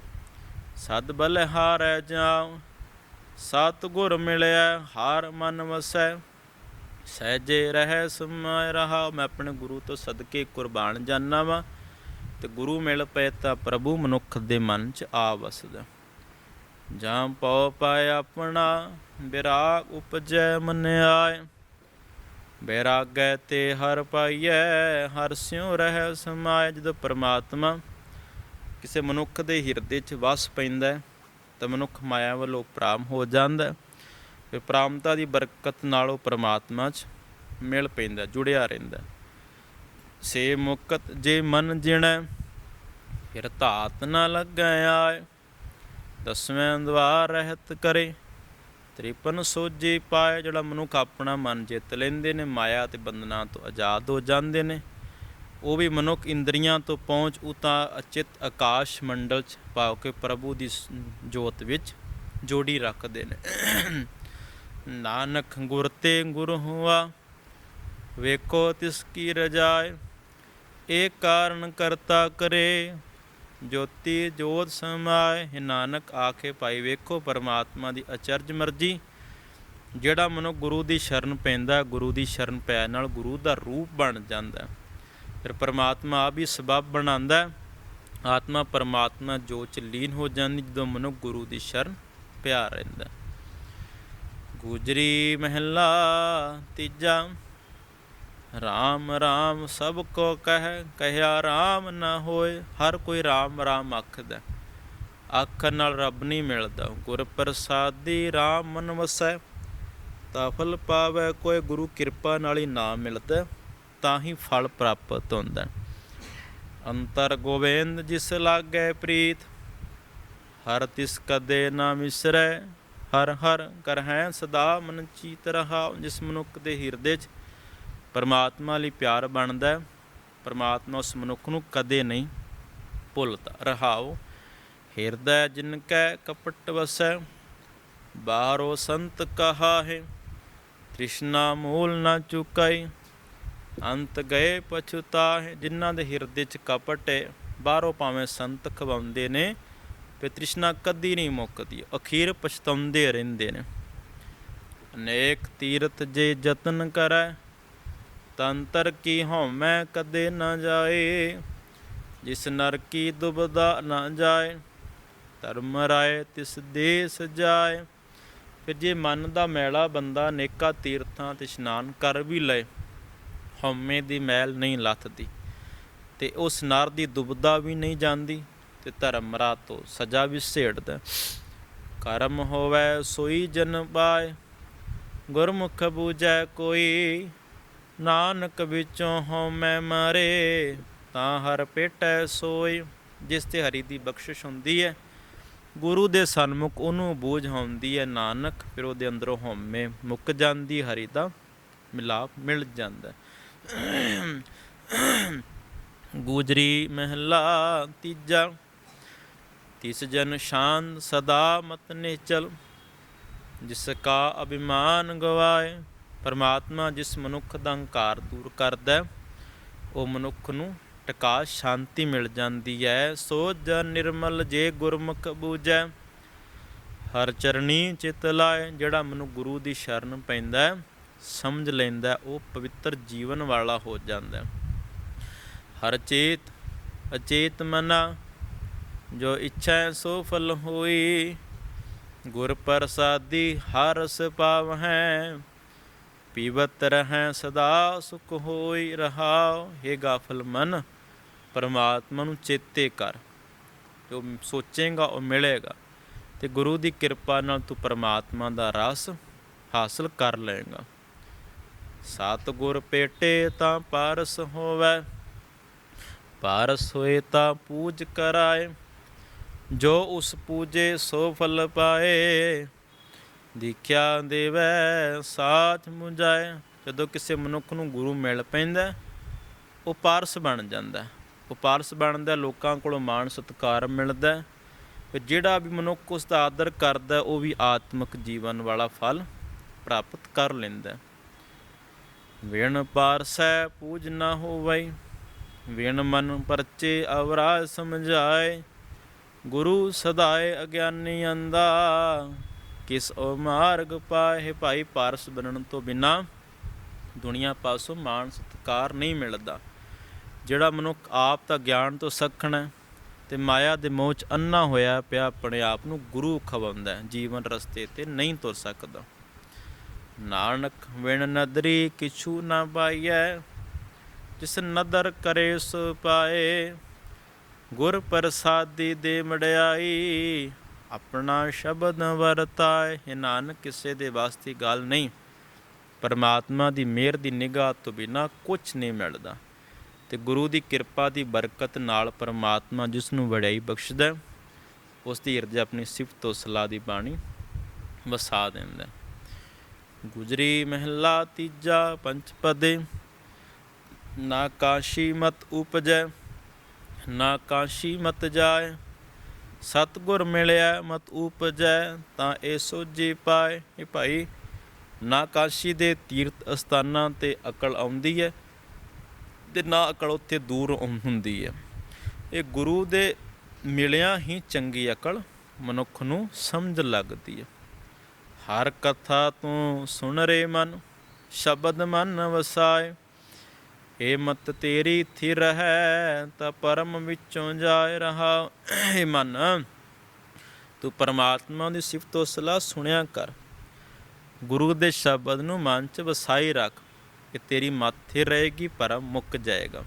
ਸਦ ਬਲਿਹਾਰੈ ਜਾਉ। ਸਤਿਗੁਰ ਮਿਲਿਆ ਹਾਰ ਮਨ ਵਸੈ। ਸਹਿਜੇ ਰਹਿ ਸਮਾਇ ਰਹਾ। ਮੈਂ ਆਪਣੇ ਗੁਰੂ ਤੋਂ ਸਦਕੇ ਕੁਰਬਾਨ ਜਾਨਾ ਵਾਂ। ਤੇ ਗੁਰੂ ਮਿਲ ਪਏ ਤਾਂ ਪ੍ਰਭੂ ਮਨੁੱਖ ਦੇ ਮਨ 'ਚ ਆ ਵਸਦਾ। ਜਾਂ ਪਉ ਪਾਇ ਆਪਣਾ ਵਿਰਾਗ ਉਪਜੈ ਮਨ ਆਏ ਬੈਰਾਗੈ ਤੇ ਹਰ ਪਾਈਐ ਹਰ ਸਿਉ ਰਹਿ ਸਮਾਏ। ਜਦੋਂ ਪਰਮਾਤਮਾ ਕਿਸੇ ਮਨੁੱਖ ਦੇ ਹਿਰਦੇ 'ਚ ਵਸ ਪੈਂਦਾ ਹੈ, ਤਾਂ ਮਨੁੱਖ ਮਾਇਆ ਵੱਲੋਂ ਪ੍ਰਾਮ ਹੋ ਜਾਂਦਾ ਹੈ। ਫਿਰ ਪ੍ਰਾਮਤਾ ਦੀ ਬਰਕਤ ਨਾਲ ਉਹ ਪ੍ਰਮਾਤਮਾ 'ਚ ਮਿਲ ਪੈਂਦਾ ਜੁੜਿਆ ਰਹਿੰਦਾ ਸੇ ਮੁਕਤ ਜੇ ਮਨ ਜਿਣੈ, ਫਿਰ ਧਾਤ ਨਾ ਲੱਗੈ ਆਏ। ਦਸਵੇਂ ਦਵਾਰ ਰਹਿਤ ਕਰੇ, ਤ੍ਰਿਪਨ ਸੋਜੀ ਪਾਏ। ਜਿਹੜਾ ਮਨੁੱਖ ਆਪਣਾ ਮਨ ਜਿੱਤ ਲੈਂਦੇ ਨੇ, ਮਾਇਆ ਤੇ ਬੰਧਨਾਂ ਤੋਂ ਆਜ਼ਾਦ ਹੋ ਜਾਂਦੇ ਨੇ। ਉਹ ਵੀ ਮਨੁੱਖ ਇੰਦਰੀਆਂ ਤੋਂ ਪਹੁੰਚ ਉਤਾ ਅਚਿਤ ਆਕਾਸ਼ ਮੰਡਲ ਚ ਭਾਵ ਕੇ ਪ੍ਰਭੂ ਦੀ ਜੋਤ ਵਿੱਚ ਜੋੜੀ ਰੱਖਦੇ ਨੇ। ਨਾਨਕ ਗੁਰ ਤੇ ਗੁਰ ਹੁਆ, ਵੇਖੋ ਤਿਸ ਕੀ ਰਜਾਏ ਇਹ ਕਾਰਨ ਕਰਤਾ ਕਰੇ, ਜੋਤੀ ਜੋਤ ਸਮਾਏ। ਹੈ ਨਾਨਕ, ਆਖੇ ਭਾਈ, ਵੇਖੋ ਪਰਮਾਤਮਾ ਦੀ ਅਚਰਜ ਮਰਜ਼ੀ। ਜਿਹੜਾ ਮਨੁ ਗੁਰੂ ਦੀ ਸ਼ਰਨ ਪੈਂਦਾ, ਗੁਰੂ ਦੀ ਸ਼ਰਨ ਪੈਣ ਨਾਲ ਗੁਰੂ ਦਾ ਰੂਪ ਬਣ ਜਾਂਦਾ। ਫਿਰ ਪਰਮਾਤਮਾ ਆਪ ਵੀ ਸਬਬ ਬਣਾਉਂਦਾ ਆਤਮਾ ਪਰਮਾਤਮਾ ਜੋ ਚ ਲੀਨ ਹੋ ਜਾਂਦੀ, ਜਦੋਂ ਮਨੁ ਗੁਰੂ ਦੀ ਸ਼ਰਨ ਪਿਆ ਰਹਿੰਦਾ ਗੁਜਰੀ ਮਹਿਲਾ ਤੀਜਾ, ਰਾਮ ਰਾਮ ਸਭ ਕੋ ਕਹਿ, ਕਹਿਆ ਰਾਮ ਨਾ ਹੋਏ, ਹਰ ਕੋਈ ਰਾਮ ਰਾਮ ਆਖਦਾ ਅੱਖ ਨਾਲ ਰੱਬ ਨਹੀਂ ਮਿਲਦਾ, ਗੁਰ ਪ੍ਰਸਾਦੀ ਰਾਮ ਮਨ ਵਸੈ। ਤਾਂ ਫਲ ਪਾਵੇ, ਕੋਈ ਗੁਰੂ ਕਿਰਪਾ ਨਾਲ ਹੀ ਨਾਮ ਮਿਲਦਾ। ਤਾਂ ਹੀ ਫਲ ਪ੍ਰਾਪਤ ਹੁੰਦਾ ਅੰਤਰ ਗੋਬਿੰਦ ਜਿਸ ਲਾਗੈ ਪ੍ਰੀਤ, ਹਰ ਤਿਸ ਕਦੇ ਨਾ ਮਿਸਰੈ, ਹਰ ਹਰ ਕਰਹਿ ਸਦਾ ਮਨ ਚੀਤ ਰਹਾ, ਜਿਸ ਮਨੁੱਖ ਦੇ ਹਿਰਦੇ 'ਚ ਪਰਮਾਤਮਾ ਲਈ ਪਿਆਰ ਬਣਦਾ ਪਰਮਾਤਮਾ ਉਸ ਮਨੁੱਖ ਨੂੰ ਕਦੇ ਨਹੀਂ ਭੁੱਲਦਾ। ਰਹਾਓ ਹਿਰਦੈ ਜਿਨ ਕੈ ਕਪਟ ਵਸੈ, ਬਾਹਰੋ ਸੰਤ ਕਹਾ ਹੈ ਤ੍ਰਿਸ਼ਨਾ ਮੂਲ ਨਾ ਚੁਕਾਈ ਅੰਤ ਗਏ ਪਛੁਤਾਹੇ ਜਿਨ੍ਹਾਂ ਦੇ ਹਿਰਦੇ 'ਚ ਕਪਟ ਹੈ, ਬਾਹਰੋਂ ਭਾਵੇਂ ਸੰਤ ਖਵਾਉਂਦੇ ਨੇ ਤੇ ਤ੍ਰਿਸ਼ਨਾ ਕਦੀ ਨਹੀਂ ਮੁੱਕਦੀ, ਅਖੀਰ ਪਛਤਾਉਂਦੇ ਰਹਿੰਦੇ ਨੇ। ਅਨੇਕ ਤੀਰਥ ਜੇ ਯਤਨ ਕਰੈ, ਤੰਤਰ ਕੀ ਹਉਮੈ ਕਦੇ ਨਾ ਜਾਏ, ਜਿਸ ਨਰ ਕੀ ਦੁਬਦਾ ਨਾ ਜਾਏ, ਧਰਮ ਰਾਏ ਤਿਸ ਦੇ ਸਜਾਏ ਫਿਰ ਜੇ ਮਨ ਦਾ ਮੈਲਾ ਬੰਦਾ, ਨੇਕਾ ਤੀਰਥਾਂ ਤੇ ਇਸ਼ਨਾਨ ਕਰ ਵੀ ਲਏ ਹਉਮੈ ਦੀ ਮੈਲ ਨਹੀਂ ਲੱਥਦੀ ਤੇ ਉਸ ਨਰ ਦੀ ਦੁਬਦਾ ਵੀ ਨਹੀਂ ਜਾਂਦੀ ਤੇ ਧਰਮ ਰਾ ਤੋਂ ਸਜ਼ਾ ਵੀ ਸੇੜਦਾ। ਕਰਮ ਹੋਵੇ ਸੋਈ ਜਨ ਪਾਏ ਗੁਰਮੁਖ ਬੂਝੈ ਕੋਈ, ਨਾਨਕ ਵਿੱਚੋਂ ਹਉਮੈ ਮਾਰੇ, ਤਾਂ ਹਰ ਪੇਟੈ ਸੋਈ ਜਿਸ ਤੇ ਹਰੀ ਦੀ ਬਖਸ਼ਿਸ਼ ਹੁੰਦੀ ਹੈ, ਗੁਰੂ ਦੇ ਸਨਮੁਖ ਉਹਨੂੰ ਬੂਝ ਹੁੰਦੀ ਹੈ ਨਾਨਕ, ਫਿਰ ਉਹਦੇ ਅੰਦਰੋਂ ਹਉਮੈ ਮੁੱਕ ਜਾਂਦੀ, ਹਰੀ ਦਾ ਮਿਲਾਪ ਮਿਲ ਜਾਂਦਾ। ਗੁਜਰੀ ਮਹਿਲਾ ਤੀਜਾ ਤਿਸ ਜਨ ਸ਼ਾਨ ਸਦਾ ਮਤ ਨਿਚਲ ਜਿਸ ਕਾ ਅਭਿਮਾਨ ਗਵਾਏ ਪਰਮਾਤਮਾ ਜਿਸ ਮਨੁੱਖ ਦਾ ਹੰਕਾਰ ਦੂਰ ਕਰਦਾ ਉਹ ਮਨੁੱਖ ਨੂੰ ਟਿਕਾ ਸ਼ਾਂਤੀ ਮਿਲ ਜਾਂਦੀ ਹੈ ਸੋ ਜਨ ਨਿਰਮਲ ਜੇ ਗੁਰਮੁਖ ਬੂਜੈ ਹਰ ਚਰਣੀ ਚਿਤ ਲਾਏ ਜਿਹੜਾ ਮਨੁ ਗੁਰੂ ਦੀ ਸ਼ਰਨ ਪੈਂਦਾ ਹੈ, ਸਮਝ ਲੈਂਦਾ, ਉਹ ਪਵਿੱਤਰ ਜੀਵਨ ਵਾਲਾ ਹੋ ਜਾਂਦਾ। ਹਰ ਚੇਤ, ਅਚੇਤ ਮਨਾ, ਜੋ ਇੱਛਾ ਸੋ ਫਲ ਹੋਈ। ਗੁਰ ਪ੍ਰਸਾਦੀ ਹਰ ਰਸ ਪਾਵਹਿ ਪੀਵਤ ਰਹੈ ਸਦਾ ਸੁਖ ਹੋਈ ਰਹਾਉ। हे ਗਾਫਲ ਮਨ, ਪਰਮਾਤਮਾ ਨੂੰ ਚੇਤੇ ਕਰ। ਜੋ ਸੋਚੇਗਾ, ਉਹ ਮਿਲੇਗਾ। ਤੇ ਗੁਰੂ ਦੀ ਕਿਰਪਾ ਨਾਲ ਤੂੰ ਪਰਮਾਤਮਾ ਦਾ ਰਸ ਹਾਸਲ ਕਰ ਲਏਗਾ। ਸਤਗੁਰ ਪੇਟੇ ਤਾਂ ਪਾਰਸ ਹੋਵੇ, ਪਾਰਸ ਹੋਏ ਤਾਂ ਪੂਜ ਕਰਾਏ, ਜੋ ਉਸ ਪੂਜੇ ਸੋ ਫਲ ਪਾਏ, ਦੀਖਿਆ ਦੇਵੈ, ਸਾਥ ਮੁਝਾਏ ਜਦੋਂ ਕਿਸੇ ਮਨੁੱਖ ਨੂੰ ਗੁਰੂ ਮਿਲ ਪੈਂਦਾ, ਉਹ ਪਾਰਸ ਬਣ ਜਾਂਦਾ। ਉਹ ਪਾਰਸ ਬਣਦਾ, ਲੋਕਾਂ ਕੋਲੋਂ ਮਾਣ ਸਤਿਕਾਰ ਮਿਲਦਾ। ਹੈ। ਜਿਹੜਾ ਵੀ ਮਨੁੱਖ ਉਸ ਦਾ ਆਦਰ ਕਰਦਾ, ਉਹ ਵੀ ਆਤਮਿਕ ਜੀਵਨ ਵਾਲਾ ਫਲ ਪ੍ਰਾਪਤ ਕਰ ਲੈਂਦਾ। ਵਿਣ ਪਾਰਸੈ ਪੂਜ ਨਾ ਹੋਵਈ ਵਿਣ ਮਨ ਪਰਚੇ ਅਵਰਾ ਸਮਝਾਏ, ਗੁਰੂ ਸਦਾਏ ਅਗਿਆਨੀ ਅੰਦਾ, ਕਿਸ ਉਹ ਮਾਰਗ ਪਾਏ ਭਾਈ ਪਾਰਸ ਬਣਨ ਤੋਂ ਬਿਨਾ ਦੁਨੀਆ ਪਾਸੋਂ ਮਾਣ ਸਤਿਕਾਰ ਨਹੀਂ ਮਿਲਦਾ। ਜਿਹੜਾ ਮਨੁੱਖ ਆਪ ਤਾਂ ਗਿਆਨ ਤੋਂ ਸਖਣ ਹੈ ਤੇ ਮਾਇਆ ਦੇ ਮੋਹ ਚ ਅੰਨਾ ਹੋਇਆ ਪਿਆ, ਆਪਣੇ ਆਪ ਨੂੰ ਗੁਰੂ ਖਵਾਉਂਦਾ ਜੀਵਨ ਰਸਤੇ ਤੇ ਨਹੀਂ ਤੁਰ ਸਕਦਾ। ਨਾਨਕ ਵਿਣ ਨਦਰੀ ਕਿਛੂ ਨਾ ਪਾਈਐ, ਜਿਸ ਨਦਰ ਕਰੇ ਸੋ ਪਾਏ। ਗੁਰ ਪ੍ਰਸਾਦੀ ਦੇ ਮੜਿਆਈ ਆਪਣਾ ਸ਼ਬਦ ਵਰਤਾਏ। ਇਹ ਨਾਨਕ, ਕਿਸੇ ਦੇ ਵਾਸਤੇ ਗੱਲ ਨਹੀਂ। ਪਰਮਾਤਮਾ ਦੀ ਮਿਹਰ ਦੀ ਨਿਗਾਹ ਤੋਂ ਬਿਨਾ ਕੁਝ ਨਹੀਂ ਮਿਲਦਾ। ਤੇ ਗੁਰੂ ਦੀ ਕਿਰਪਾ ਦੀ ਬਰਕਤ ਨਾਲ ਪਰਮਾਤਮਾ ਜਿਸ ਨੂੰ ਵਡਿਆਈ ਬਖਸ਼ਦਾ, ਉਸ ਦੀ ਹਿਰਦੇ ਆਪਣੀ ਸਿਫਤ ਤੋਂ ਸਲਾਹ ਦੀ ਬਾਣੀ ਵਸਾ ਦਿੰਦਾ। ਗੁਜਰੀ ਮਹਿਲਾ ਤੀਜਾ ਪੰਚਪਦੇ ਨਾ ਕਾਸ਼ੀ ਮਤ ਉਪਜੈ, ਨਾ ਕਾਸ਼ੀ ਮਤ ਜਾਏ। ਸਤਗੁਰ ਮਿਲਿਆ ਮਤ ਉਪਜੈ, ਤਾਂ ਇਹ ਸੋਝੀ ਪਾਏ। ਇਹ ਭਾਈ, ਨਾ ਕਾਸ਼ੀ ਦੇ ਤੀਰਥ ਅਸਥਾਨਾਂ ਤੇ ਅਕਲ ਆਉਂਦੀ ਹੈ ਤੇ ਨਾ ਅਕਲ ਉੱਥੇ ਦੂਰ ਹੁੰਦੀ ਹੈ। ਇਹ ਗੁਰੂ ਦੇ ਮਿਲਿਆ ਹੀ ਚੰਗੀ ਅਕਲ ਮਨੁੱਖ ਨੂੰ ਸਮਝ ਲੱਗਦੀ ਹੈ। ਹਰ ਕਥਾ ਤੂੰ ਸੁਣ ਰੇ ਮਨ, ਸ਼ਬਦ ਮਨ ਵਸਾਏ। ਏ ਮਤ ਤੇਰੀ ਥਿਰ ਹੈ ਤਾਂ ਪਰਮ ਵਿੱਚੋਂ ਜਾਏ ਰਹਾ। ਏ ਮਨ, ਤੂੰ ਪਰਮਾਤਮਾ ਦੀ ਸਿਫਤ ਸਲਾਹ ਸੁਣਿਆ ਕਰ। ਗੁਰੂ ਦੇ ਸ਼ਬਦ ਨੂੰ ਮਨ 'ਚ ਵਸਾਈ ਰੱਖ, ਕਿ ਤੇਰੀ ਮਤ ਥਿਰ ਰਹੇਗੀ, ਪਰਮ ਮੁੱਕ ਜਾਏਗਾ।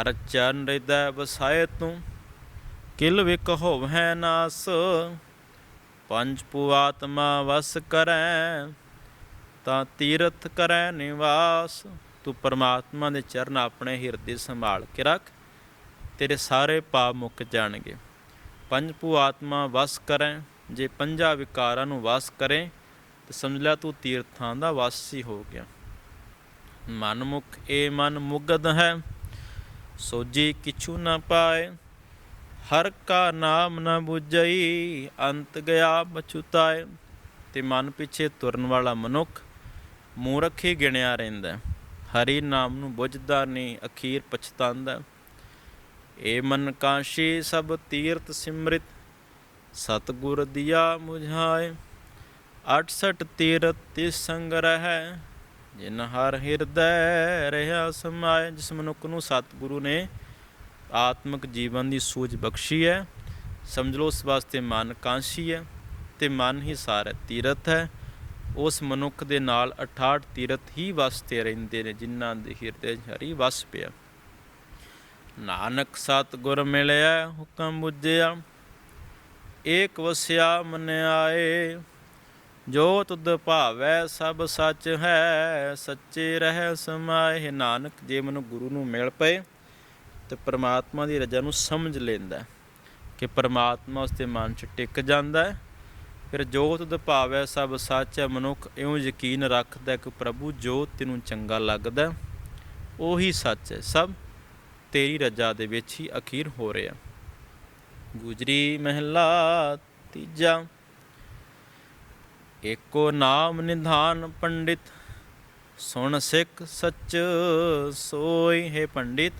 ਹਰ ਚਰਨ ਹਿਰਦੈ ਵਸਾਏ ਤੂੰ, ਕਿਲ ਵਿਕ ਹੋਵੈ ਨਾਸ। ਪੰਜ ਪੂ ਆਤਮਾ ਵਸ ਕਰੈ, ਤਾਂ ਤੀਰਥ ਕਰੈ ਨਿਵਾਸ। ਤੂੰ ਪਰਮਾਤਮਾ ਦੇ ਚਰਨ ਆਪਣੇ ਹਿਰਦੇ ਸੰਭਾਲ ਕੇ ਰੱਖ, ਤੇਰੇ ਸਾਰੇ ਪਾਪ ਮੁੱਕ ਜਾਣਗੇ। ਪੰਜ ਪੂ ਆਤਮਾ ਵਸ ਕਰੈ, ਜੇ ਪੰਜਾਂ ਵਿਕਾਰਾਂ ਨੂੰ ਵਸ ਕਰੇ, ਤੇ ਸਮਝ ਲੈ ਤੂੰ ਤੀਰਥਾਂ ਦਾ ਵਾਸੀ ਹੋ ਗਿਆ। ਮਨ ਮੁਖ ਏ ਮਨ ਮੁਗਦ ਹੈ ਸੋਜੀ ਕਿਛੂ ਨਾ ਪਾਏ। ਹਰ ਕਾ ਨਾਮ ਨਾ ਬੁਝਈ, ਅੰਤ ਗਿਆ ਬਚੁਤਾਏ ਤੇ ਮਨ ਪਿੱਛੇ ਤੁਰਨ ਵਾਲਾ ਮਨੁੱਖ ਮੂਰਖ ਹੀ ਗਿਣਿਆ ਰਹਿੰਦਾ ਹਰੀ ਨਾਮ ਨੂੰ ਬੁਝਦਾ ਨਹੀਂ, ਅਖੀਰ ਪਛਤਾਉਂਦਾ ਏ ਮਨ ਕਾਸ਼ੀ, ਸਭ ਤੀਰਥ ਸਿਮਰਿਤ, ਸਤਗੁਰ ਦਿਆ ਮੁਝਾਏ। 68 ਤੀਰਥ ਤਿਸ ਸੰਗ ਰਹਿ, ਜਿਨ ਹਰ ਹਿਰਦੈ ਰਹਾ ਸਮਾਏ। ਜਿਸ ਮਨੁੱਖ ਨੂੰ ਸਤਿਗੁਰੂ ਨੇ ਆਤਮਿਕ ਜੀਵਨ ਦੀ ਸੂਝ ਬਖਸ਼ੀ ਹੈ। ਸਮਝ ਲਓ ਉਸ ਵਾਸਤੇ ਮਨ ਕਾਂਸ਼ੀ ਹੈ ਤੇ ਮਨ ਹੀ ਸਾਰਾ ਤੀਰਥ ਹੈ। ਉਸ ਮਨੁੱਖ ਦੇ ਨਾਲ 68 ਤੀਰਥ ਹੀ ਵਸਦੇ ਰਹਿੰਦੇ ਨੇ, ਜਿਨ੍ਹਾਂ ਦੇ ਹਿਰਦੇ ਹਰੀ ਵਸ ਪਿਆ। ਨਾਨਕ ਸਤਿਗੁਰ ਮਿਲਿਆ, ਹੁਕਮ ਬੁੱਝਿਆ, ਏਕ ਵਸਿਆ ਮਨ ਆਏ। ਜੋ ਤੁਧ ਭਾਵੈ, ਸਭ ਸੱਚ ਹੈ, ਸੱਚੇ ਰਹਿ ਸਮਾਏ। ਨਾਨਕ, ਜੇ ਮਨੁ ਗੁਰੂ ਨੂੰ ਮਿਲ ਪਏ ਤੇ ਪ੍ਰਮਾਤਮਾ ਦੀ ਰਜ਼ਾ ਨੂੰ ਸਮਝ ਲੈਂਦਾ ਕਿ ਪ੍ਰਮਾਤਮਾ ਉਸ ਦੇ ਮਨ 'ਚ ਟਿਕ ਜਾਂਦਾ ਹੈ। ਫਿਰ ਜੋ ਤੁਧ ਭਾਵੈ ਸਭ ਸੱਚ ਹੈ ਮਨੁੱਖ ਇਉਂ ਯਕੀਨ ਰੱਖਦਾ ਕਿ ਪ੍ਰਭੂ ਜੋ ਤੈਨੂੰ ਚੰਗਾ ਲੱਗਦਾ ਹੈ, ਉਹੀ ਸੱਚ ਹੈ ਸਭ ਤੇਰੀ ਰਜ਼ਾ ਦੇ ਵਿੱਚ ਹੀ ਅਖੀਰ ਹੋ ਰਿਹਾ ਗੁਜਰੀ ਮਹਿਲਾ ਤੀਜਾ ਏਕੋ ਨਾਮ ਨਿਧਾਨ ਪੰਡਿਤ ਸੁਣ ਸਿੱਖ ਸੱਚ ਸੋਈ ਹੈ ਪੰਡਿਤ।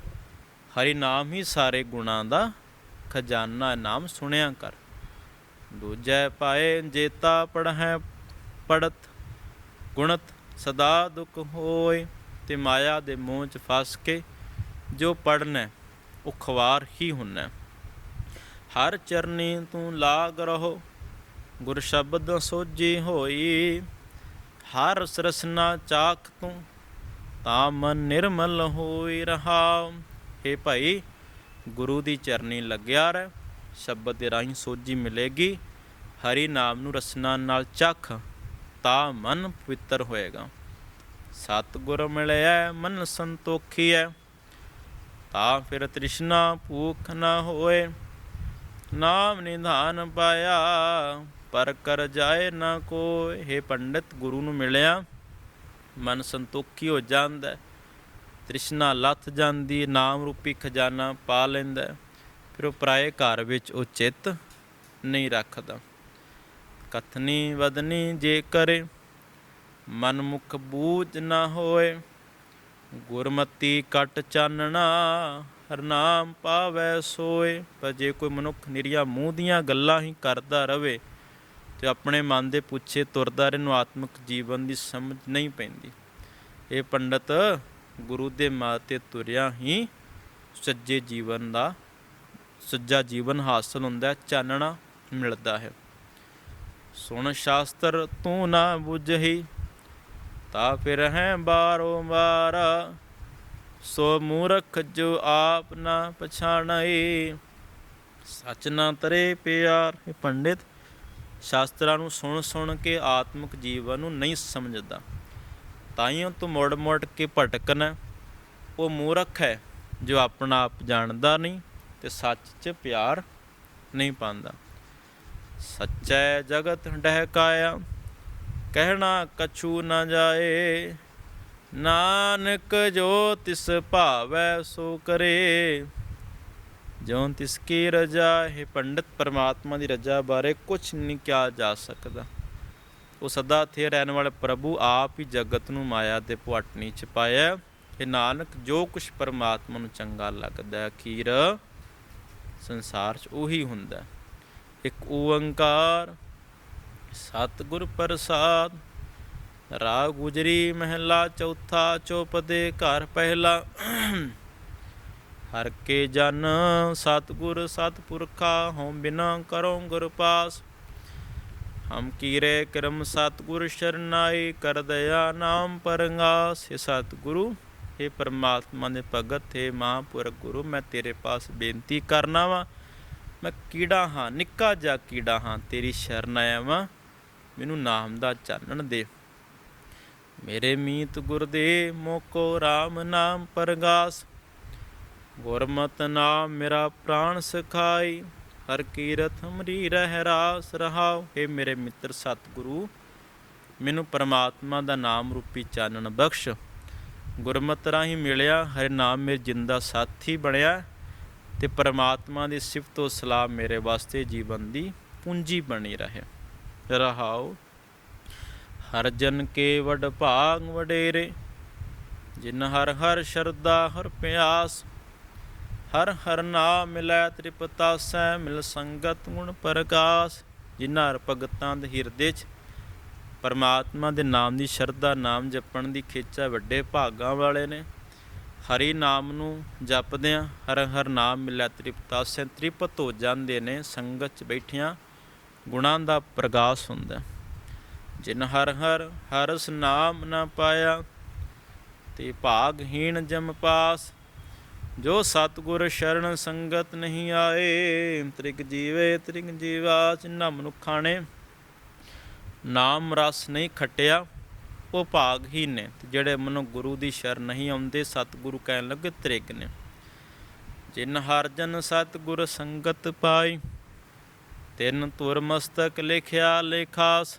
ਹਰੀ ਨਾਮ ਹੀ ਸਾਰੇ ਗੁਣਾਂ ਦਾ ਖਜ਼ਾਨਾ ਨਾਮ ਸੁਣਿਆ ਕਰ। ਦੂਜੈ ਪਾਏ ਜੇਤਾ ਪੜਹਿ ਪੜਤ ਗੁਣਤ ਸਦਾ ਦੁਖ ਹੋਏ, ਤੇ ਮਾਇਆ ਦੇ ਮੋਹ ਚ ਫਸ ਕੇ ਜੋ ਪੜਨਾ ਉਹ ਖਵਾਰ ਹੀ ਹੁੰਨਾ। ਹਰ ਚਰਨੀ ਤੂੰ ਲਾਗ ਰਹੋ, ਗੁਰ ਸ਼ਬਦ ਸੋਜੀ ਹੋਈ। ਹਰ ਸਰਸਨਾ ਚਾਖ ਤੂੰ, ਤਾਂ ਮਨ ਨਿਰਮਲ ਹੋਈ ਰਹਾ। ਏ ਭਾਈ ਗੁਰੂ ਦੀ ਚਰਨੀ ਲੱਗਿਆ ਰਹਿ, ਸ਼ਬਦ ਦੇ ਰਾਹੀਂ ਸੋਝੀ ਮਿਲੇਗੀ, ਹਰੀ ਨਾਮ ਨੂੰ ਰਸਨਾ ਨਾਲ ਚੱਖ, ਤਾਂ ਮਨ ਪਵਿੱਤਰ ਹੋਏਗਾ। ਸਤਿਗੁਰ ਮਿਲਿਆ, ਮਨ ਸੰਤੋਖੀ ਹੈ ਤਾਂ ਫਿਰ ਤ੍ਰਿਸ਼ਨਾ ਭੂਖ ਨਾ ਹੋਏ। ਨਾਮ ਨਿਧਾਨ ਪਾਇਆ, ਪਰ ਕਰ ਜਾਏ ਨਾ ਕੋਈ हे ਪੰਡਿਤ, ਗੁਰੂ ਨੂੰ ਮਿਲਿਆ, ਮਨ ਸੰਤੋਖੀ ਹੋ ਜਾਂਦਾ ਤ੍ਰਿਸ਼ਨਾ ਲੱਥ ਜਾਂਦੀ, ਨਾਮ ਰੂਪੀ ਖਜ਼ਾਨਾ ਪਾ ਲੈਂਦਾ ਫਿਰ ਉਹ ਪਰਾਏ ਘਰ ਵਿੱਚ ਉਹ ਚਿੱਤ ਨਹੀਂ ਰੱਖਦਾ। ਕਥਨੀ ਵਦਨੀ ਜੇ ਕਰੇ ਮਨ ਬੂਝ ਨਾ ਹੋਏ, ਗੁਰਮਤੀ ਕਟ ਚਾਨਣਾ, ਹਰ ਪਾਵੈ ਸੋਏ। ਪਰ ਜੇ ਕੋਈ ਮਨੁੱਖ ਨਿਰਿਆ ਮੂੰਹ ਦੀਆਂ ਗੱਲਾਂ ਹੀ ਕਰਦਾ ਰਵੇ, ਤੇ ਆਪਣੇ ਮਨ ਦੇ ਪੁੱਛੇ ਤੁਰਦਾ ਰਹੇ ਨੂੰ ਆਤਮਿਕ ਜੀਵਨ ਦੀ ਸਮਝ ਨਹੀਂ ਪੈਂਦੀ। ਇਹ ਪੰਡਤ ਗੁਰੂ ਦੇ ਮਾਤੇ ਤੁਰਿਆ ਹੀ ਸੱਜੇ ਜੀਵਨ ਦਾ, ਸੱਜਾ ਜੀਵਨ ਹਾਸਲ ਹੁੰਦਾ, ਚਾਨਣਾ ਮਿਲਦਾ ਹੈ। ਸੁਣ ਸ਼ਾਸਤਰ, ਤੂੰ ਨਾ ਬੁਝਹੀ, ਤਾ ਫਿਰ ਹੈ ਬਾਰੋ ਬਾਰ ਸੋ ਮੂਰਖ ਜੋ ਆਪ ਨਾ ਪਛਾਣਈ, ਸਚ ਨਾ ਤਰੇ ਪਿਆਰ। ਇਹ ਪੰਡਿਤ, ਸ਼ਾਸਤਰਾਂ ਨੂੰ ਸੁਣ ਸੁਣ ਕੇ ਆਤਮਿਕ ਜੀਵਨ ਨੂੰ ਨਹੀਂ ਸਮਝਦਾ। ਤਾਈਓ ਤੂੰ ਮੁੜ ਮੁੜ ਕੇ ਭਟਕਣਾ, ਉਹ ਮੂਰਖ ਹੈ ਜੋ ਆਪਣਾ ਆਪ ਜਾਣਦਾ ਨਹੀਂ ਤੇ ਸੱਚ 'ਚ ਪਿਆਰ ਨਹੀਂ ਪਾਉਂਦਾ। ਸੱਚੈ ਜਗਤ ਡਹਿਕਾਇਆ, ਕਹਿਣਾ ਕਛੂ ਨਾ ਜਾਏ। ਨਾਨਕ ਜੋ ਤਿਸ ਭਾਵੈ ਸੋ ਕਰੇ। ਜਿਉਂ ਤਿਸ ਕੀ ਰਜਾ ਹੈ ਪੰਡਿਤ ਪਰਮਾਤਮਾ ਦੀ ਰਜਾ ਬਾਰੇ ਕੁਝ ਨਹੀਂ ਕਿਹਾ ਜਾ ਸਕਦਾ। ਉਹ ਸਦਾ ਥੇ ਰਹਿਣ ਵਾਲੇ ਪ੍ਰਭੂ ਆਪ ਹੀ ਜਗਤ ਨੂੰ ਮਾਇਆ ਦੇ ਭੁਆਟਣੀ ਚ ਪਾਇਆ ਇਹ ਨਾਨਕ, ਜੋ ਕੁਛ ਪਰਮਾਤਮਾ ਨੂੰ ਚੰਗਾ ਲੱਗਦਾ ਅਖੀਰ ਸੰਸਾਰ ਚ ਉਹੀ ਹੁੰਦਾ ਇੱਕ ਓੰਕਾਰ, ਸਤਿਗੁਰ ਪ੍ਰਸਾਦ, ਰਾਗ ਗੁਜਰੀ ਮਹਿਲਾ, ਚੌਥਾ ਚੌਪਦੇ ਘਰ ਪਹਿਲਾ। ਹਰ ਕੇ ਜਨ ਸਤਿਗੁਰ ਸਤਿਪੁਰਖਾ, ਹਉ ਬਿਨਾ ਕਰੋ ਗੁਰ ਪਾਸ। ਹਮ ਕੀਰੇ ਕਰਮ ਸਤਿਗੁਰ ਸ਼ਰਨਾਈ ਕਰ ਦਇਆ ਨਾਮ ਪਰੰਗਾਸ हे ਸਤਿਗੁਰੂ हे ਪਰਮਾਤਮਾ ਦੇ ਭਗਤ हे ਮਹਾਂਪੁਰਖ ਗੁਰੂ ਮੈਂ ਤੇਰੇ ਪਾਸ ਬੇਨਤੀ ਕਰਨਾ ਵਾ ਮੈਂ ਕੀੜਾ ਹਾਂ ਨਿੱਕਾ ਜਿਹਾ ਕੀੜਾ ਹਾਂ ਤੇਰੀ ਸ਼ਰਨ ਆਇਆ ਵਾਂ ਮੈਨੂੰ ਨਾਮ ਦਾ ਚਾਨਣ ਦੇ ਮੇਰੇ ਮੀਤ ਗੁਰਦੇ ਮੋਕੋ RAM ਨਾਮ ਪਰਗਾਸ ਗੁਰਮਤਿ ਨਾਮ ਮੇਰਾ ਪ੍ਰਾਣ ਸਖਾਈ ਹਰ ਕੀਰਤ ਹਮਰੀ ਰਹਿ ਰਾਸ ਰਹਾਉ। हे ਮੇਰੇ ਮਿੱਤਰ ਸਤਿਗੁਰੂ, ਮੈਨੂੰ ਪਰਮਾਤਮਾ ਦਾ ਨਾਮ ਰੂਪੀ ਚਾਨਣ ਬਖਸ਼। ਗੁਰਮਤਿ ਰਾਹੀਂ ਮਿਲਿਆ, ਹਰਿ ਨਾਮ ਮੇਰੇ ਜਿੰਦਾ ਸਾਥੀ ਬਣਿਆ। ਤੇ ਪਰਮਾਤਮਾ ਦੀ ਸਿਫਤੋ ਸਲਾਮ ਮੇਰੇ ਵਾਸਤੇ ਜੀਵਨ ਦੀ ਪੂੰਜੀ ਬਣੀ ਰਹੇ। ਰਹਾਉ, ਹਰ ਜਨ ਕੇ ਵਡ ਭਾਗ ਵਡੇਰੇ। ਜਿਨ ਹਰ ਹਰ ਸ਼ਰਦਾ ਹਰ ਪਿਆਸ ਹਰ ਹਰ ਨਾਮ ਮਿਲੈ ਤ੍ਰਿਪਤਾਸੈ ਮਿਲ ਸੰਗਤ ਗੁਣ ਪ੍ਰਕਾਸ਼, ਜਿਨ੍ਹਾਂ ਹਰ ਭਗਤਾਂ ਦੇ ਹਿਰਦੇ 'ਚ। ਪਰਮਾਤਮਾ ਦੇ ਨਾਮ ਦੀ ਸ਼ਰਧਾ, ਨਾਮ ਜਪਣ ਦੀ ਖੇਚਾ ਵੱਡੇ ਭਾਗਾਂ ਵਾਲੇ ਨੇ। ਹਰੀ ਨਾਮ ਨੂੰ ਜਪਦਿਆਂ ਹਰ ਹਰ ਨਾਮ ਮਿਲੈ ਤ੍ਰਿਪਤਾਸੈ ਤ੍ਰਿਪਤ ਹੋ ਜਾਂਦੇ ਨੇ ਸੰਗਤ 'ਚ ਬੈਠਿਆਂ, ਗੁਣਾਂ ਦਾ ਪ੍ਰਗਾਸ ਹੁੰਦਾ। ਜਿਨ ਹਰ ਹਰ ਹਰਸ ਨਾਮ ਨਾ ਪਾਇਆ, ਤੇ ਭਾਗਹੀਣ ਜਮ ਪਾਸ ਜੋ ਸਤਗੁਰ ਸ਼ਰਨ ਸੰਗਤ ਨਹੀਂ ਆਏ, ਤ੍ਰਿਗ ਜੀਵੇ, ਤ੍ਰਿਗ ਜੀਵਾ, ਜਿਨ੍ਹਾਂ ਮਨੁੱਖਾਂ ਨੇ ਨਾਮ ਰਸ ਨਹੀਂ ਖਟਿਆ, ਉਹ ਭਾਗ ਹੀ ਨੇ। ਜਿਹੜੇ ਮਨੁ ਗੁਰੂ ਦੀ ਸ਼ਰਨ ਨਹੀਂ ਆਉਂਦੇ, ਸਤਗੁਰੂ ਕਹਿਣ ਲੱਗੇ ਤ੍ਰਿਗ ਨੇ। ਜਿਨ ਹਰ ਜਨ ਸਤਗੁਰ ਸੰਗਤ ਪਾਈ, ਤਿੰਨ ਤੁਰ ਮਸਤਕ ਲਿਖਿਆ ਲੇਖਾਸ,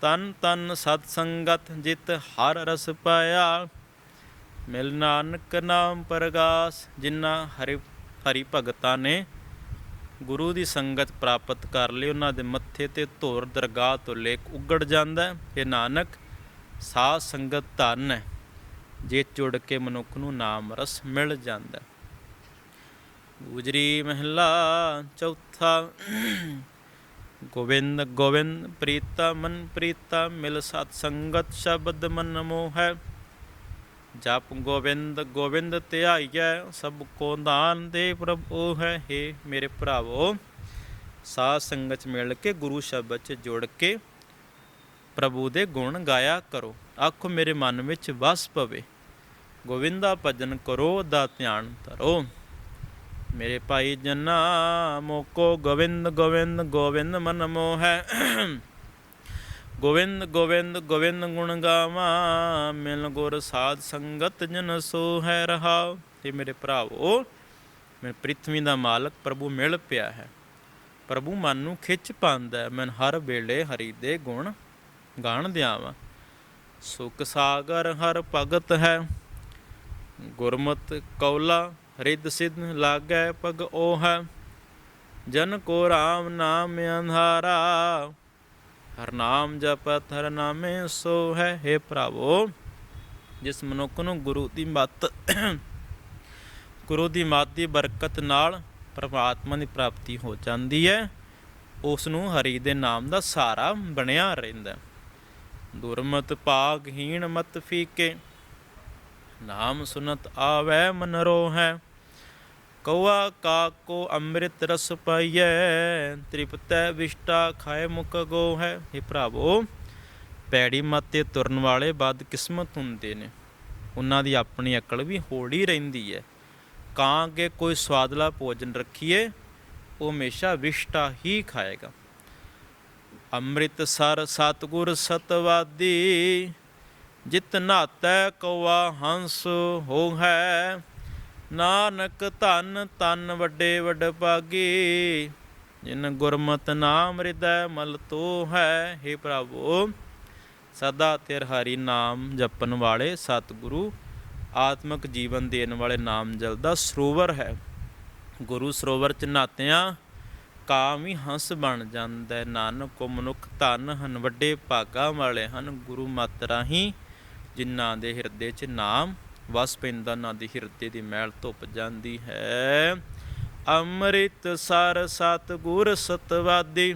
ਤਨ ਤਨ ਸਤ ਸੰਗਤ ਜਿਤ ਹਰ ਰਸ ਪਾਇਆ। ਮਿਲ ਨਾਨਕ ਨਾਮ ਪਰਗਾਸ, ਜਿਨ੍ਹਾਂ ਹਰਿ ਹਰੀ ਭਗਤਾਂ ਨੇ ਗੁਰੂ ਦੀ ਸੰਗਤ ਪ੍ਰਾਪਤ ਕਰ ਲਈ, ਉਹਨਾਂ ਦੇ ਮੱਥੇ ਤੇ ਧੋਰ ਦਰਗਾਹ ਤੋਂ ਲੇਖ ਉਗੜ ਜਾਂਦਾ ਹੈ। ਇਹ ਨਾਨਕ, ਸਾਧ ਸੰਗਤ ਧਨ ਹੈ, ਜੇ ਜੁੜ ਕੇ ਮਨੁੱਖ ਨੂੰ ਨਾਮ ਰਸ ਮਿਲ ਜਾਂਦਾ ਗੁਜਰੀ ਮਹਿਲਾ, ਚੌਥਾ ਗੋਬਿੰਦ ਗੋਬਿੰਦ ਪ੍ਰੀਤਾ ਮਨ ਪ੍ਰੀਤਾ, ਮਿਲ ਸਤ ਸੰਗਤ ਸ਼ਬਦ ਮਨ ਹੈ। ਜਪ ਗੋਬਿੰਦ ਗੋਬਿੰਦ ਧਿਆਈਐ, ਸਭ ਕੋ ਦਾਨ ਦੇ ਪ੍ਰਭੂ ਹੈ हे ਮੇਰੇ ਭਰਾਵੋ। ਸਾਧ ਸੰਗਤ ਮਿਲ ਕੇ, ਗੁਰੂ ਸ਼ਬਦ 'ਚ ਜੁੜ ਕੇ ਪ੍ਰਭੂ ਦੇ ਗੁਣ ਗਾਇਆ ਕਰੋ। ਆਖੋ, ਮੇਰੇ ਮਨ ਵਿੱਚ ਵਸ ਪਵੇ। ਗੋਵਿੰਦਾ ਭਜਨ ਕਰੋ, ਦਾ ਧਿਆਨ ਧਰੋ। ਮੇਰੇ ਭਾਈ ਜਨਾ, ਮੋਕੋ ਗੋਵਿੰਦ ਗੋਵਿੰਦ ਗੋਵਿੰਦ ਮਨ ਹੈ ਗੋਵਿੰਦ ਗੋਵਿੰਦ ਗੋਵਿੰਦ ਗੁਣ ਗਾਵਾਂ ਮਿਲ ਗੁਰ ਸਾਧ ਸੰਗਤ ਜਨ ਸੋ ਹੈ ਰਹਾ। ਤੇ ਮੇਰੇ ਭਰਾਵੋ, ਮੈਂ ਪ੍ਰਿਥਵੀ ਦਾ ਮਾਲਕ, ਪ੍ਰਭੂ ਮਿਲ ਪਿਆ ਹੈ। ਪ੍ਰਭੂ ਮਨ ਨੂੰ ਖਿੱਚ ਪਾਉਂਦਾ ਮੈਂ ਹਰ ਵੇਲੇ ਹਰੀ ਦੇ ਗੁਣ ਗਾਣ ਦਿਆਵਾਂ। ਸੁਖ ਸਾਗਰ ਹਰ ਭਗਤ ਹੈ, ਗੁਰਮਤ ਕੌਲਾ ਰਿੱਧ ਸਿਧ ਲਾਗੈ ਪਗ ਉਹ ਹੈ। ਜਨ ਕੋ ਰਾਮ ਨਾਮ ਅੰਧਾਰਾ ਹਰ ਨਾਮ ਜਪਤ, ਹਰ ਨਾਮੇ ਸੋ ਹੈ। हे ਭਰਾਵੋ, ਜਿਸ ਮਨੁੱਖ ਨੂੰ ਗੁਰੂ ਦੀ ਮੱਤ, ਗੁਰੂ ਦੀ ਮੱਤ ਦੀ ਬਰਕਤ ਨਾਲ ਪਰਮਾਤਮਾ ਦੀ ਪ੍ਰਾਪਤੀ ਹੋ ਜਾਂਦੀ ਹੈ ਉਸ ਨੂੰ ਹਰੀ ਦੇ ਨਾਮ ਦਾ ਸਹਾਰਾ ਬਣਿਆ ਰਹਿੰਦਾ ਦੁਰਮਤ ਦੁਰਮਤ ਭਾਗਹੀਣ ਮਤ ਫੀਕੇ, ਨਾਮ ਸੁਨਤ ਆਵੈ ਮਨ ਰੋਹੈ। ਕਉਆ ਕਾਕੋ ਅੰਮ੍ਰਿਤ ਰਸ ਪਾਈਐ, ਤ੍ਰਿਪਤੈ ਵਿਸ਼ਟਾ ਖਾਏ ਮੁਕ ਗੋ ਹੈ ਇਹ ਭਰਾਵੋ, ਪੈੜੀ ਮੱਤੇ ਤੁਰਨ ਵਾਲੇ ਬਦ ਕਿਸਮਤ ਹੁੰਦੇ ਨੇ। ਉਹਨਾਂ ਦੀ ਆਪਣੀ ਅਕਲ ਵੀ ਹੋੜੀ ਰਹਿੰਦੀ ਹੈ ਕਾਂ ਕੇ ਕੋਈ ਸਵਾਦਲਾ ਭੋਜਨ ਰੱਖੀਏ, ਉਹ ਹਮੇਸ਼ਾ ਵਿਸ਼ਟਾ ਹੀ ਖਾਏਗਾ। ਅੰਮ੍ਰਿਤ ਸਰ ਸਤਗੁਰ ਸਤਵਾਦੀ, ਜਿਤ ਨਾਤੈ ਕਉਆ ਹੰਸ ਹੋ ਹੈ ਨਾਨਕ ਧਨ ਤਨ ਵੱਡੇ ਵੱਡ ਭਾਗੀ, ਜਿਨ ਗੁਰਮਤਿ ਨਾਮ ਹਿਰਦੈ ਮਲ ਤੋ ਹੈ हे ਪ੍ਰਭੂ, ਸਦਾ ਤੇਰ ਹਰੀ ਨਾਮ ਜਪਣ ਵਾਲੇ ਸਤਿਗੁਰੂ, ਆਤਮਿਕ ਜੀਵਨ ਦੇਣ ਵਾਲੇ ਨਾਮ ਜਲ ਦਾ ਸਰੋਵਰ ਹੈ। ਗੁਰੂ ਸਰੋਵਰ ਚ ਨਾਤਿਆਂ, ਕਾਮ ਹੀ ਹੰਸ ਬਣ ਜਾਂਦਾ। ਹੈ ਨਾਨਕ ਕੋ ਮਨੁੱਖ ਧਨ ਹਨ, ਵੱਡੇ ਭਾਗਾ ਵਾਲੇ ਹਨ। ਗੁਰੂ ਮਤ ਰਾਹੀਂ ਜਿਨ੍ਹਾਂ ਦੇ ਹਿਰਦੇ 'ਚ ਨਾਮ ਵਸ ਪੈਂਦਾ ਨਾ ਦੀ ਹਿਰਦੇ ਦੀ ਮੈਲ ਧੁੱਪ ਜਾਂਦੀ ਹੈ। ਅੰਮ੍ਰਿਤ ਸਰ ਸਤ ਗੁਰ ਸਤਵਾਦੀ,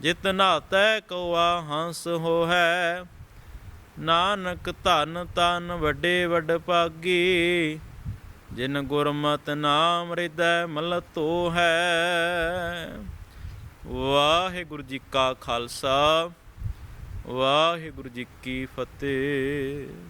ਜਿਤ ਨਾਤੈ ਕਉਆ ਹੰਸ ਹੋ ਨਾਨਕ ਧਨ ਤਨ ਵੱਡੇ ਵੱਡ ਭਾਗੀ, ਜਿਨ ਗੁਰਮਤ ਨਾਮ ਹਿਰਦੈ ਮਲ ਤੋ ਹੈ ਵਾਹਿਗੁਰੂ ਜੀ ਕਾ ਖਾਲਸਾ, ਵਾਹਿਗੁਰੂ ਜੀ ਕੀ ਫਤਿਹ।